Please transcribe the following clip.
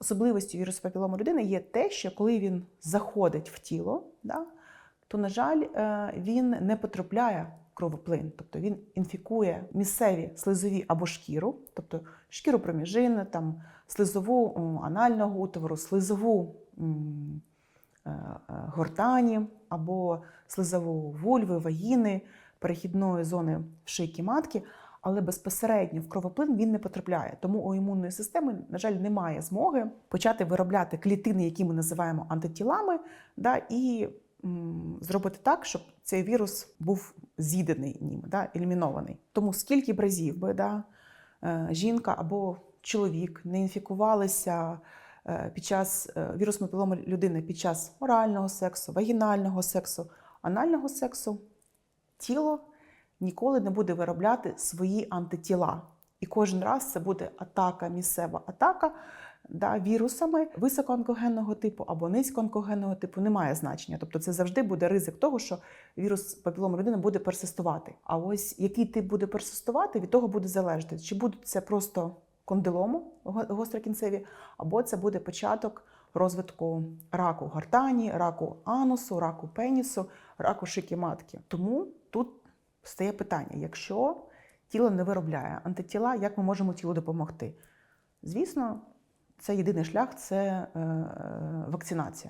Особливістю вірусу папілому людини є те, що коли він заходить в тіло, да, то, на жаль, е, він не потрапляє в кровоплин, тобто він інфікує місцеві слизові або шкіру, тобто шкіру проміжини, там, слизову анального утвору, слизову е, е, гортані або слизову вульви, вагіни, перехідної зони шийки матки, але безпосередньо в кровоплин він не потрапляє. Тому у імунної системи, на жаль, немає змоги почати виробляти клітини, які ми називаємо антитілами, да, і м, зробити так, щоб цей вірус був з'їдений ним, да, елімінований. Тому скільки б разів би да, е, жінка або чоловік не інфікувалися е, під час е, вірусу папіломи людини під час орального сексу, вагінального сексу, анального сексу, тіло ніколи не буде виробляти свої антитіла. І кожен раз це буде атака, місцева атака да, вірусами високоонкогенного типу або низькоонкогенного типу немає значення. Тобто це завжди буде ризик того, що вірус папіломи людини буде персистувати. А ось який тип буде персистувати, від того буде залежати, чи будуть це просто кондилому го- гострокінцеві, або це буде початок розвитку раку гортані, раку анусу, раку пенісу, раку шики матки. Тому тут стає питання: якщо тіло не виробляє антитіла, як ми можемо тілу допомогти? Звісно, це єдиний шлях це е, е, вакцинація.